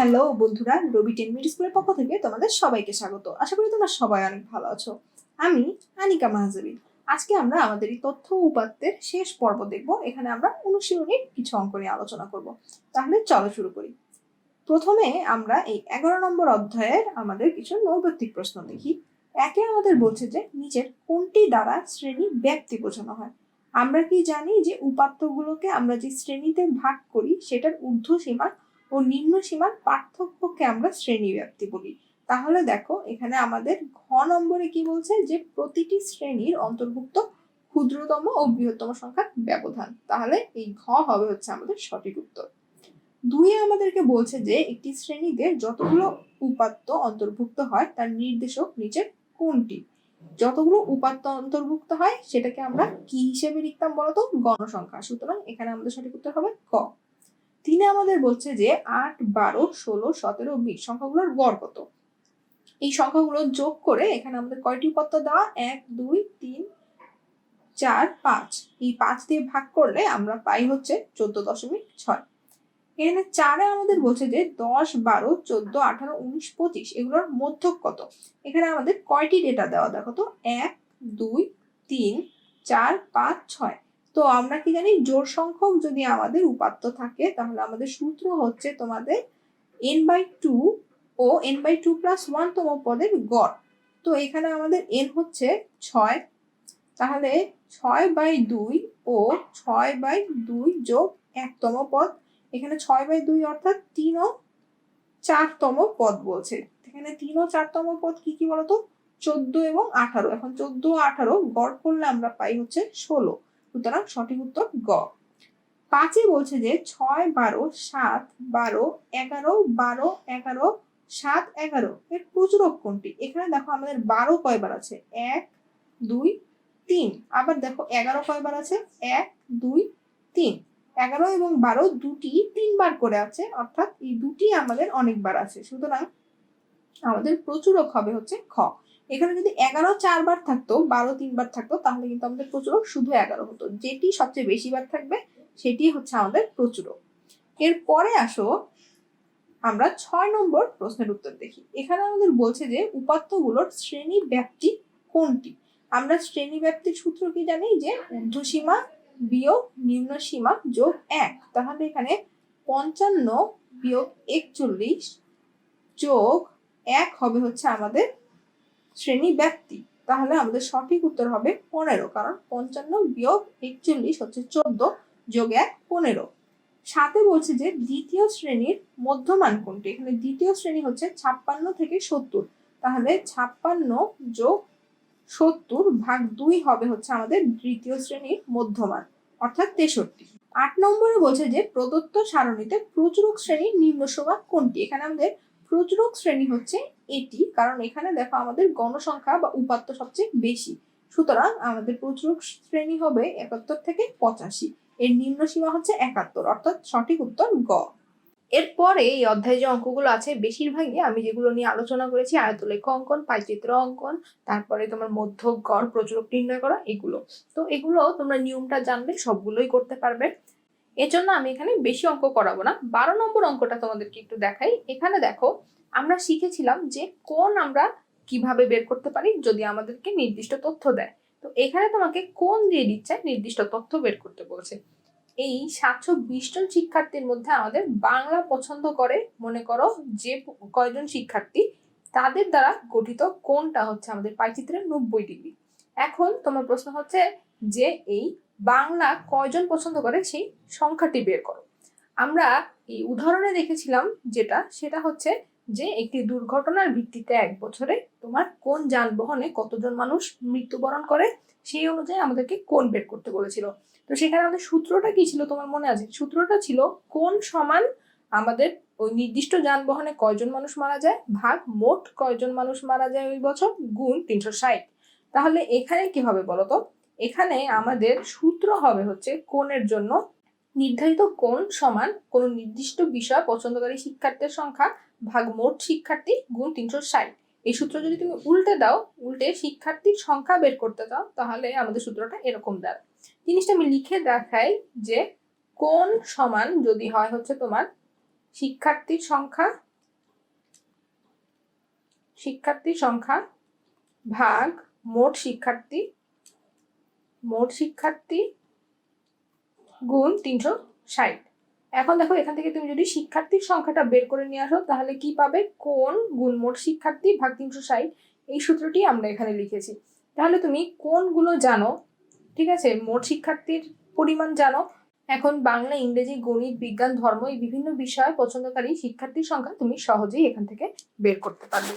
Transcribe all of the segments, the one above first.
Hello বন্ধুরা, রবি ten minute স্কুলের পক্ষ থেকে তোমাদের সবাইকে স্বাগত। আশা করি তোমরা সবাই অনেক ভালো আছো। আমি আনিকা মাহাজাবি আজকে আমরা আমাদের এই তথ্য উপাত্তের শেষ পর্ব দেখব। এখানে আমরা অনুশীলনীর কিছু অঙ্ক নিয়ে আলোচনা করব। তাহলে চলো শুরু করি। প্রথমে আমরা এই এগারো নম্বর অধ্যায়ের আমাদের কিছু নৈবত্তিক প্রশ্ন দেখি। একে আমাদের বলছে যে, নিচের কোনটি দ্বারা শ্রেণি ব্যক্তি বোঝানো হয়? আমরা কি জানি যে, উপাত্তগুলোকে আমরা যে শ্রেণীতে ভাগ করি, সেটার ঊর্ধ্ব সীমা ও নিম্ন সীমার পার্থক্যকে আমরা শ্রেণি ব্যাপ্তি বলি। তাহলে দেখো, এখানে আমাদের ঘ নম্বরে কি বলছে যে, প্রতিটি শ্রেণির অন্তর্ভুক্ত ক্ষুদ্রতম ও বৃহত্তম সংখ্যার ব্যবধান। তাহলে এই ঘ হবে হচ্ছে আমাদের সঠিক উত্তর। দুইয়ে আমাদেরকে বলছে যে, একটি শ্রেণীতে যতগুলো উপাত্ত অন্তর্ভুক্ত হয়, তার নির্দেশক নিচের কোনটি? যতগুলো উপাত্ত অন্তর্ভুক্ত হয়, সেটাকে আমরা কি হিসেবে লিখতাম বলতো? গণসংখ্যা। সুতরাং এখানে আমাদের সঠিক উত্তর হবে ক। তিনে আমাদের বলছে যে আট, বারো, ষোলো, সতেরো, বিশ সংখ্যাগুলোর গড় কত? এই সংখ্যাগুলো যোগ করে এখানে আমাদের কয়টি উপাত্ত দেওয়া? এক, দুই, তিন, চার, পাঁচ। এই পাঁচ দিয়ে ভাগ করলে আমরা পাই হচ্ছে চোদ্দ দশমিক ছয়। এখানে চারে আমাদের বলছে যে দশ, বারো, চোদ্দ, আঠারো, উনিশ, পঁচিশ এগুলোর মধ্যক কত? এখানে আমাদের কয়টি ডেটা দেওয়া দেখো তো? এক, দুই, তিন, চার, পাঁচ, ছয়। তো আমরা কি জানি জোর সংখ্যক যদি আমাদের উপাত্ত থাকে, তাহলে আমাদের সূত্র হচ্ছে তোমাদের N by two O N by two plus one তম পদের গড়। তো এখানে আমাদের এন হচ্ছে ছয়। তাহলে ছয় বাই দুই ও ছয় বাই দুই যোগ একতম পদ। এখানে ছয় বাই দুই অর্থাৎ তিন ও চারতম পদ বলছে। এখানে তিন ও চারতম পদ কি কি বলতো? চোদ্দ এবং আঠারো। এখন চোদ্দ আঠারো গড় করলে আমরা পাই হচ্ছে ষোলো। সুতরাং সঠিক উত্তর গ। পাঁচে বলছে যে ছয় বারো সাত বারো এগারো বারো এগারো সাত এগারো এর প্রচুরক কোনটি? এখানে দেখো আমাদের বারো কয়বার আছে? এক, দুই, তিন। আবার দেখো এগারো কয়বার আছে? এক, দুই, তিন। এগারো এবং বারো দুটি তিনবার করে আছে, অর্থাৎ এই দুটি আমাদের অনেকবার আছে। সুতরাং আমাদের প্রচুরক হবে হচ্ছে খ। এখানে যদি এগারো চারবার থাকতো, বারো তিনবার থাকতো, তাহলে কিন্তু আমাদের প্রচুরক শুধু এগারো হতো। যেটি সবচেয়ে বেশি বার থাকবে, সেটি হচ্ছে আমাদের প্রচুরক। এরপরে আসো, আমরা ছয় নম্বর প্রশ্নের উত্তর দেখি। এখানে আমাদের বলছে যে, উপাত্তগুলোর শ্রেণি ব্যাপ্তি কোনটি? আমরা শ্রেণি ব্যাপ্তির সূত্র কি জানি? যে, ঊর্ধ্বসীমা বিয়োগ নিম্ন সীমা যোগ এক। তাহলে এখানে পঞ্চান্ন বিয়োগ একচল্লিশ যোগ এক হবে হচ্ছে আমাদের শ্রেণি ব্যক্তি, তাহলে আমাদের সঠিক উত্তর হবে পনেরো, কারণ পঞ্চান্ন বিয়োগ একচল্লিশ হচ্ছে চোদ্দ যোগ এক পনেরো। সাথে বলছে যে দ্বিতীয় শ্রেণির মধ্যমান কোনটি? এখানে দ্বিতীয় শ্রেণি হচ্ছে ছাপ্পান্ন থেকে সত্তর। তাহলে ছাপ্পান্ন যোগ সত্তর ভাগ দুই হবে হচ্ছে আমাদের দ্বিতীয় শ্রেণির মধ্যমান, অর্থাৎ তেষট্টি। আট নম্বরে বলছে যে প্রদত্ত সারণীতে প্রচুরক শ্রেণির নিম্ন সীমা কোনটি? এখানে আমাদের প্রচুরক শ্রেণি হচ্ছে এটি, কারণ এখানে দেখো আমাদের গণসংখ্যা বা উপাত্ত সবচেয়ে বেশি। সুতরাং আমাদের প্রচুরক শ্রেণি হবে একাত্তর থেকে পঁচাশি। এর নিম্ন সীমা হচ্ছে একাত্তর, অর্থাৎ সঠিক উত্তর গ। এরপরে এই অধ্যায়ে যে অঙ্কগুলো আছে, বেশিরভাগই আমি যেগুলো নিয়ে আলোচনা করেছি, আয়তলেখ অঙ্কন, পাইচিত্র অঙ্কন, তারপরে তোমার মধ্য গড় প্রচুরক নির্ণয় করা, এগুলো। তো এগুলো তোমরা নিয়মটা জানলে সবগুলোই করতে পারবে। এজন্য আমি এখানে বেশি অঙ্ক করাবো না। বারো নম্বর অঙ্কটা তোমাদেরকে একটু দেখাই। এখানে দেখো, আমরা শিখেছিলাম যে কোন আমরা কীভাবে বের করতে পারি যদি আমাদেরকে নির্দিষ্ট তথ্য দেয়। তো এখানে তোমাকে কোন দিয়ে দিচ্ছে নির্দিষ্ট তথ্য বের করতে বলছে। এই সাতশো বিশ জন শিক্ষার্থীর মধ্যে আমাদের বাংলা পছন্দ করে, মনে করো যে কয়জন শিক্ষার্থী, তাদের দ্বারা গঠিত কোনটা হচ্ছে আমাদের পাইচিত্রের নব্বই ডিগ্রি। এখন তোমার প্রশ্ন হচ্ছে যে এই বাংলা কয়জন পছন্দ করে? সেই সংখ্যাটি বের করো। আমরা এই উদাহরণে দেখেছিলাম যেটা, সেটা হচ্ছে যে একটি দুর্ঘটনার ভিত্তিতে এক বছরে তোমার কোন যানবাহনে কতজন মানুষ মৃত্যুবরণ করে, সেই অনুযায়ী আমাদেরকে কোন বের করতে বলেছিল। তো সেখানে আমাদের সূত্রটা কি ছিল তোমার মনে আছে? সূত্রটা ছিল কোন সমান আমাদের ওই নির্দিষ্ট যানবাহনে কয়জন মানুষ মারা যায়? ভাগ মোট কয়জন মানুষ মারা যায় ওই বছর? গুণ তিনশো ষাট। তাহলে এখানে কি হবে বলতো? এখানে আমাদের সূত্র হবে হচ্ছে কোণের জন্য নির্ধারিত কোণ সমান কোন নির্দিষ্ট বিষয় পছন্দকারী শিক্ষার্থীর সংখ্যা ভাগ মোট শিক্ষার্থী গুণ তিনশো ষাট। এই সূত্র যদি তুমি উল্টে দাও, উল্টে শিক্ষার্থীর সংখ্যা বের করতে দাও তাহলে আমাদের সূত্রটা এরকম দাঁড়ায়। জিনিসটা আমি লিখে দেখাই যে কোন সমান যদি হয় হচ্ছে তোমার শিক্ষার্থীর সংখ্যা শিক্ষার্থীর সংখ্যা ভাগ মোট শিক্ষার্থী মোট শিক্ষার্থী গুণ তিনশো ষাট। এখন দেখো, এখান থেকে তুমি যদি শিক্ষার্থীর সংখ্যাটা বের করে নিয়ে আসো, তাহলে কি পাবে? কোন গুণ মোট শিক্ষার্থী ভাগ তিনশো ষাট? এই সূত্রটি আমরা এখানে লিখেছি। তাহলে তুমি কোনগুলো জানো? ঠিক আছে, মোট শিক্ষার্থীর পরিমাণ জানো। এখন বাংলা, ইংরেজি, গণিত, বিজ্ঞান, ধর্ম এই বিভিন্ন বিষয়ে পছন্দকারী শিক্ষার্থীর সংখ্যা তুমি সহজেই এখান থেকে বের করতে পারবে।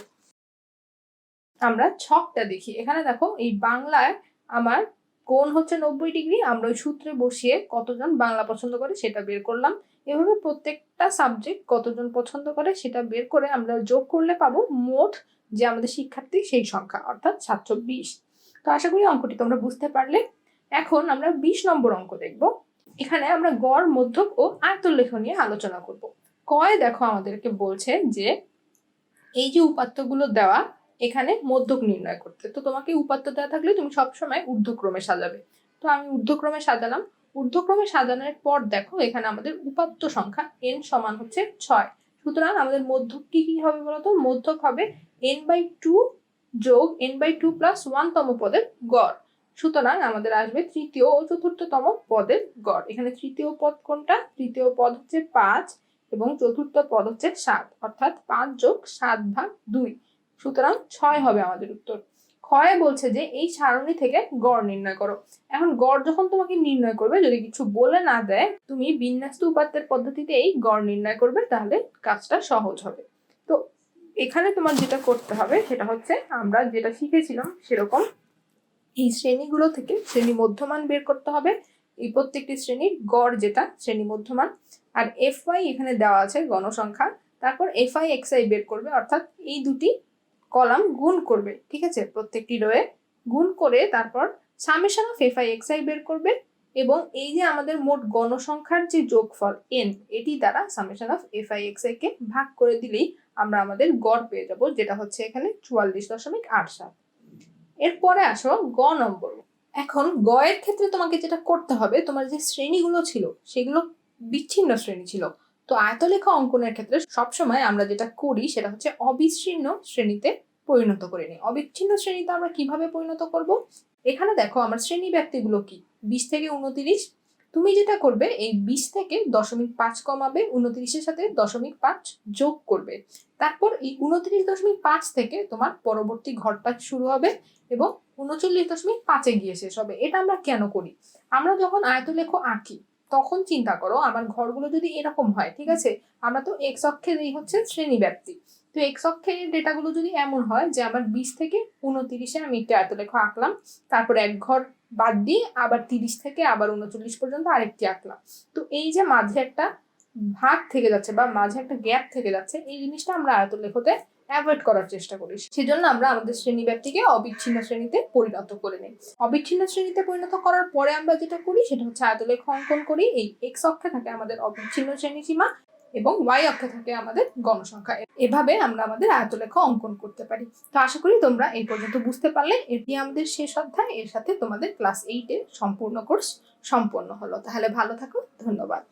আমরা ছকটা দেখি। এখানে দেখো, এই বাংলায় আমার কোন হচ্ছে নব্বই ডিগ্রি, আমরা ওই সূত্রে বসিয়ে কতজন বাংলা পছন্দ করে সেটা বের করলাম। এভাবে প্রত্যেকটা সাবজেক্ট কতজন পছন্দ করে সেটা বের করে আমরা যোগ করলে পাবো মোট যে আমাদের শিক্ষার্থী সেই সংখ্যা, অর্থাৎ সাতশো বিশ তো আশা করি অঙ্কটি তোমরা বুঝতে পারলে। এখন আমরা বিশ নম্বর অঙ্ক দেখব। এখানে আমরা গড়, মধ্যক ও আয়তলেখ নিয়ে আলোচনা করব। কয় দেখো আমাদেরকে বলছে যে এই যে উপাত্তগুলো দেওয়া এখানে মধ্যক নির্ণয় করতে। তো তোমাকে উপাত্ত দেওয়া থাকলে তুমি সবসময় ঊর্ধ্বক্রমে সাজাবে। তো আমি ঊর্ধ্বক্রমে সাজালাম। ঊর্ধ্বক্রমে সাজানোর পর দেখো, এখানে আমাদের উপাত্ত সংখ্যা এন সমান হচ্ছে ছয়। সুতরাং আমাদের মধ্যক কি কি হবে বলতো? মধ্যক হবে এন বাই টু যোগ এন বাই টু প্লাস ওয়ানতম পদের গড়। সুতরাং আমাদের আসবে তৃতীয় ও চতুর্থতম পদের গড়। এখানে তৃতীয় পদ কোনটা? তৃতীয় পদ হচ্ছে পাঁচ এবং চতুর্থ পদ হচ্ছে সাত। অর্থাৎ পাঁচ যোগ সাত ভাগ দুই। সুতরাং ছয় হবে আমাদের উত্তর। ক্ষয় বলছে যে, এই সারণী থেকে গড় নির্ণয় করো। এখন গড় যখন তোমাকে নির্ণয় করবে, যদি কিছু বলে না দেয়, তুমি বিন্যাস্ত উপাত্তের পদ্ধতিতে এই গড় নির্ণয় করবে, তাহলে কাজটা সহজ হবে। তো এখানে তোমার যেটা করতে হবে, সেটা হচ্ছে আমরা যেটা শিখেছিলাম, সেরকম এই শ্রেণীগুলো থেকে শ্রেণি মধ্যমান বের করতে হবে। এই প্রত্যেকটি শ্রেণির গড় যেটা, শ্রেণি মধ্যমান। আর এফ এখানে দেওয়া আছে গণসংখ্যা। তারপর এফ আই এক্স আই বের করবে, অর্থাৎ এই দুটি কলাম গুণ করবে, ঠিক আছে? প্রত্যেকটি রয়ে গুণ করে তারপর summation of F I X I বের করবে এবং এই যে আমাদের মোট গণসংখ্যার যে যোগফল এন এটি দ্বারা summation of F I X কে ভাগ করে দিলেই আমরা আমাদের গড় পেয়ে যাব, যেটা হচ্ছে এখানে চুয়াল্লিশ দশমিক আট সাত। এরপরে আসো গ নম্বর। এখন গ এর ক্ষেত্রে তোমাকে যেটা করতে হবে, তোমার যে শ্রেণীগুলো ছিল, সেগুলো বিচ্ছিন্ন শ্রেণি ছিল। তো আয়তলেখা অঙ্কনের ক্ষেত্রে সবসময় আমরা যেটা করি সেটা হচ্ছে অবিচ্ছিন্ন শ্রেণীতে পরিণত করে নিই। অবিচ্ছিন্ন শ্রেণীতে আমরা কীভাবে পরিণত করব? এখানে দেখো আমার শ্রেণি ব্যক্তিগুলো কি? বিশ থেকে উনতিরিশ তুমি যেটা করবে, এই বিশ থেকে দশমিক পাঁচ কমাবে উনত্রিশের সাথে দশমিক পাঁচ যোগ করবে। তারপর এই উনত্রিশ দশমিক পাঁচ থেকে তোমার পরবর্তী ঘরটা শুরু হবে এবং উনচল্লিশ দশমিক পাঁচে গিয়ে শেষ হবে। এটা আমরা কেন করি? আমরা যখন আয়তলেখ আঁকি তখন চিন্তা করো আমার ঘরগুলো যদি এরকম হয় ঠিক আছে? আমরা তো এক্স অক্ষের এই হচ্ছে শ্রেণি ব্যাপ্তি তো এক্স অক্ষের ডেটাগুলো যদি এমন হয় যে আমার বিশ থেকে উনতিরিশে আমি একটা আয়তলেখ আঁকলাম তারপর এক ঘর বাদ দিয়ে আবার তিরিশ থেকে আবার উনচল্লিশ পর্যন্ত আরেকটি আঁকলাম। তো এই যে মাঝে একটা ভাগ থেকে যাচ্ছে বা মাঝে একটা গ্যাপ থেকে যাচ্ছে এই জিনিসটা আমরা আয়তলেখতে অ্যাভয়েড করার চেষ্টা করি। সেজন্য আমরা আমাদের শ্রেণি ব্যাপ্তিকে অবিচ্ছিন্ন শ্রেণীতে পরিণত করে নিই। অবিচ্ছিন্ন শ্রেণীতে পরিণত করার পরে আমরা যেটা করি, সেটা হচ্ছে আয়তলেখ অঙ্কন করি। এই এক্স অক্ষে থাকে আমাদের অবিচ্ছিন্ন শ্রেণি সীমা এবং ওয়াই অক্ষে থাকে আমাদের গণসংখ্যা। এভাবে আমরা আমাদের আয়তলেখ অঙ্কন করতে পারি। তো আশা করি তোমরা এই পর্যন্ত বুঝতে পারলে। এটি আমাদের শেষ অধ্যায়। এর সাথে তোমাদের ক্লাস এইটের সম্পূর্ণ কোর্স সম্পন্ন হলো। তাহলে ভালো থাকো। ধন্যবাদ।